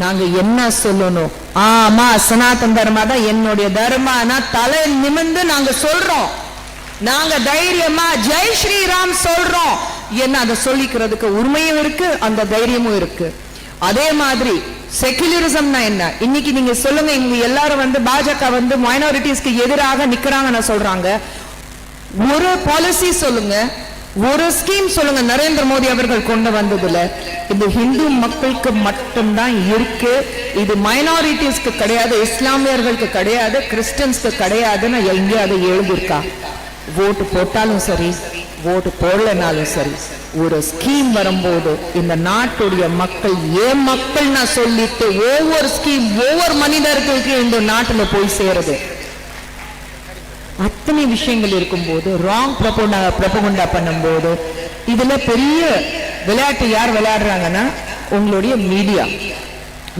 நாங்க என்ன சொல்லணும்? ஆமா சனாதன தர்மா தான் என்னுடைய தர்மானா தலை நிமிந்து நாங்க சொல்றோம். நாங்க தைரியமா ஜெய் ஸ்ரீராம் சொல்றோம். என்ன அதை சொல்லிக்கிறதுக்கு உரிமையும் இருக்கு அந்த தைரியமும் இருக்கு. அதே மாதிரி செகுலரிசம்னா என்ன? இன்னைக்கு நீங்க சொல்லுங்க இங்க எல்லாரும் வந்து பாஜக வந்து மைனாரிட்டிஸ்க்கு எதிராக நிக்கிறாங்கன்னு சொல்றாங்க. ஒரு பாலிசி சொல்லுங்க ஒரு ஸ்கீம் சொல்லுங்க நரேந்திர மோடி அவர்கள் கொண்டு வந்ததுல. இது ஹிந்து மக்களுக்கு மட்டும்தான் இருக்கு. இது மைனாரிட்டிஸ்க்கு கிடையாது இஸ்லாமியர்களுக்கு கிடையாது கிறிஸ்டியன்ஸ்க்கு கிடையாதுன்னு எங்கேயாவது எழுதியிருக்கா. ஓட்டு போட்டாலும் சரி ஓட்டு போடலனாலும் சரி ஒரு ஸ்கீம் வரும்போது இந்த நாட்டுடைய மக்கள் ஏன் மக்கள் நான் சொல்லிட்டு ஒவ்வொரு ஸ்கீம் ஒவ்வொரு மனிதர்களுக்கு இந்த நாட்டுல போய் சேருது. அத்தனை விஷயங்கள் இருக்கும்போது ராங் ப்ரப்போண்டா ப்ரப்பகுண்டா பண்ணும்போது இதுல பெரிய விளையாட்டு யார் விளையாடுறாங்கன்னா உங்களுடைய மீடியா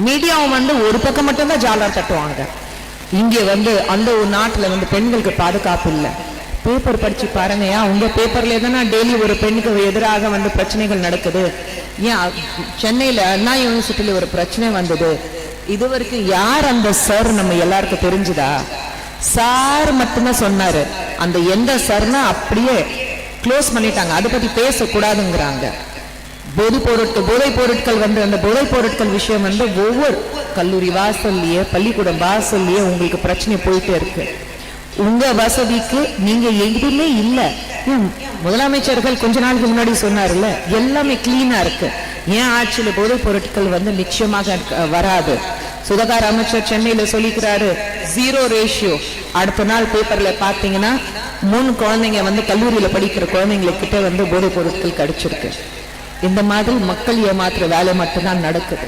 மீடியாவும் வந்து ஒரு பக்கம் மட்டும்தான் ஜாலர் தட்டுவாங்க. இங்கே வந்து அந்த ஒரு நாட்டுல வந்து பெண்களுக்கு பாதுகாப்பு இல்லை. பேப்பர் படிச்சு பாருங்க ஏன் உங்க பேப்பர்ல டெய்லி ஒரு பெண்ணுக்கு எதிராக வந்து பிரச்சனைகள் நடக்குது. ஏன் சென்னையில் சென்னையில அண்ணா யூனிவர்சிட்டியில் ஒரு பிரச்சனை வந்தது. இது வரைக்கும் யார் அந்த சார் நம்ம எல்லாருக்கும் தெரிஞ்சுதா? சார் மட்டும்தான் சொன்னாரு. அந்த எந்த சார்னா அப்படியே க்ளோஸ் பண்ணிட்டாங்க. அதை பத்தி பேசக்கூடாதுங்கிறாங்க. போதை பொருட்கள் போதை பொருட்கள் வந்து அந்த போதை பொருட்கள் விஷயம் வந்து ஒவ்வொரு கல்லூரி வாசல்லையே பள்ளிக்கூடம் வாசல்லையே உங்களுக்கு பிரச்சனை போயிட்டே இருக்கு. உங்க வசதிக்கு நீங்க எதுவுமே இல்லை. முதலமைச்சர்கள் கொஞ்ச நாளுக்கு முன்னாடி சொன்னார்ல எல்லாமே கிளீனா இருக்கு. ஏன் ஆட்சியில் போதை பொருட்கள் வந்து நிச்சயமாக வராது? சுகாதார அமைச்சர் சென்னையில சொல்லிக்கிறாரு ஜீரோ ரேஷியோ அடுத்த நாள் பேப்பர்ல பாத்தீங்கன்னா மூணு குழந்தைங்க வந்து கல்லூரியில படிக்கிற குழந்தைங்களுக்கு கிட்ட வந்து போதைப் பொருட்கள் கிடைச்சிருக்கு. இந்த மாதிரி மக்கள் ஏமாத்துற வேலை மட்டும்தான் நடக்குது.